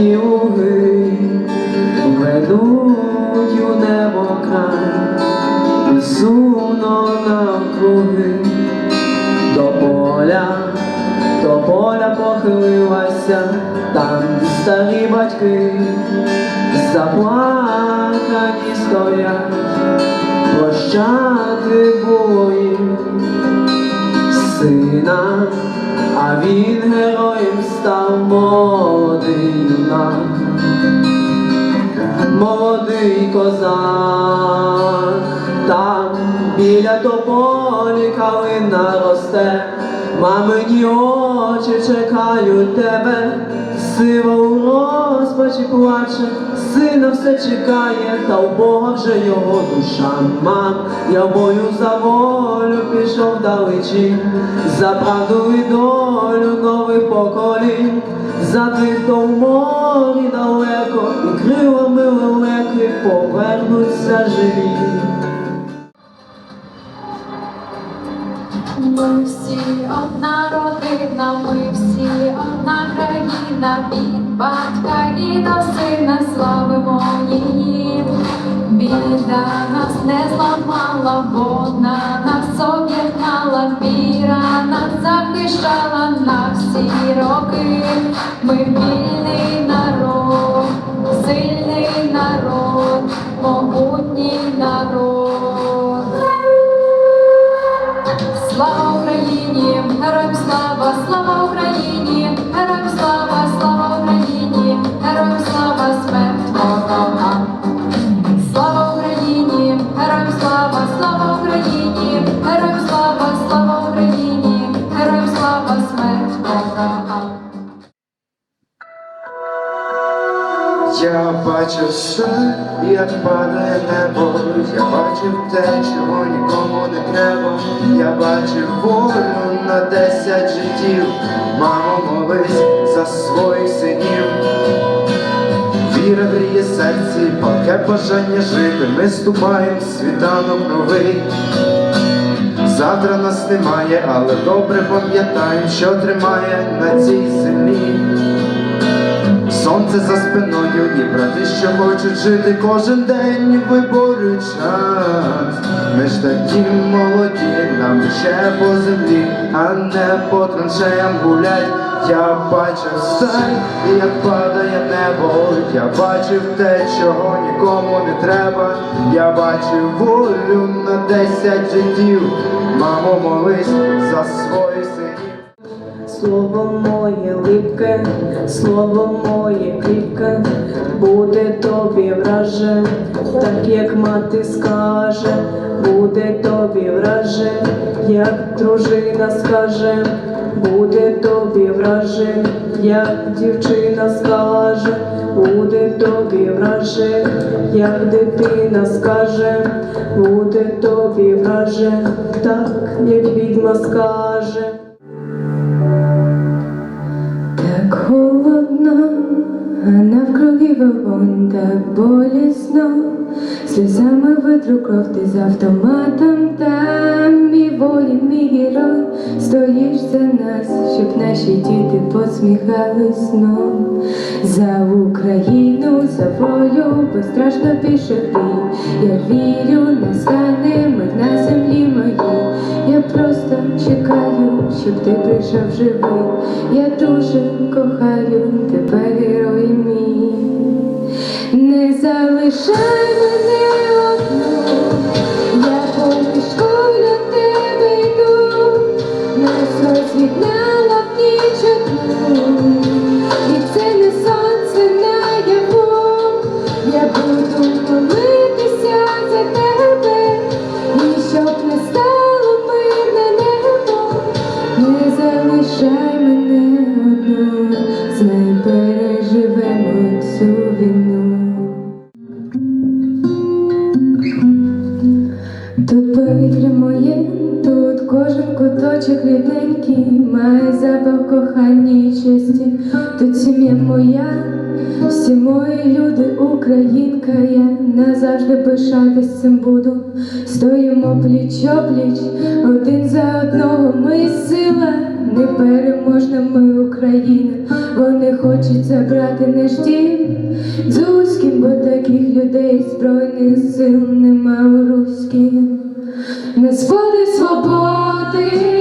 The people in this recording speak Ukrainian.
луги ведуть у небо край, сумно навкруги. До поля, до поля похилилася, там старі батьки заплакані стоять, прощати було їм сина, а він героєм став молодий юнак, молодий козак, там біля тополі калина росте, мамині очі чекають тебе, сива у розпачі плаче, сина все чекає, та у Бога вже його душа. Мам, я бою за волю пішов далечі, за правду і долю нових поколінь, за тих, хто в морі далеко, і крилами лелеки повернуться живі. Ми всі одна родина, ми всі одна країна, від батька і до сина славимо її. Біда нас не зламала, вона нас об'єднала, нас захищала на всі роки. Ми вільний народ, сильний народ, могутній Я бачив все, як падає небо, я бачив те, чого нікому не треба. Я бачив волю на десять життів, мамо, молись за своїх синів. Віра гріє серці, палке бажання жити. Ми ступаємо світанок новий. Завтра нас немає, але добре пам'ятаємо, що тримає на цій землі. Сонце за спиною і брати, що хочуть жити кожен день виборюють час. Ми ж такі молоді, нам ще по землі, а не по траншеям гулять. Я бачив все, як падає небо, я бачив те, чого нікому не треба. Я бачив волю на десять життів. Мамо, молись за своїх синів. Слово моє липке, слово моє кріпке, буде тобі враже, так як мати скаже, буде тобі враже, як дружина скаже, буде тобі враже, як дівчина скаже, буде тобі враже, як дитина скаже, буде тобі враже, так як відьма скаже. Холодно, а навкруги вогонь так болісно, сльозами витру кров ти з автоматом мій воїн, герой, стоїш за нас, щоб наші діти посміхались сном. За Україну, за волю, безстрашно пішов бій. Я вірю, настане мир на землі моїй. Я просто чекаю, щоб ти прийшов живий. Я дуже кохаю тебе, герой мій. Не залишай нас розвіднала куточок рідненький, має запах кохання і честі, тут сім'я моя, Всі мої люди, українка, я назавжди пишатись цим буду. Стоїмо пліч пліч, один за одного. Ми сила, непереможна ми Україна. Вони хочуть забрати наш дім. Дзузьким, бо таких людей збройних сил нема у руській. На сходи свободи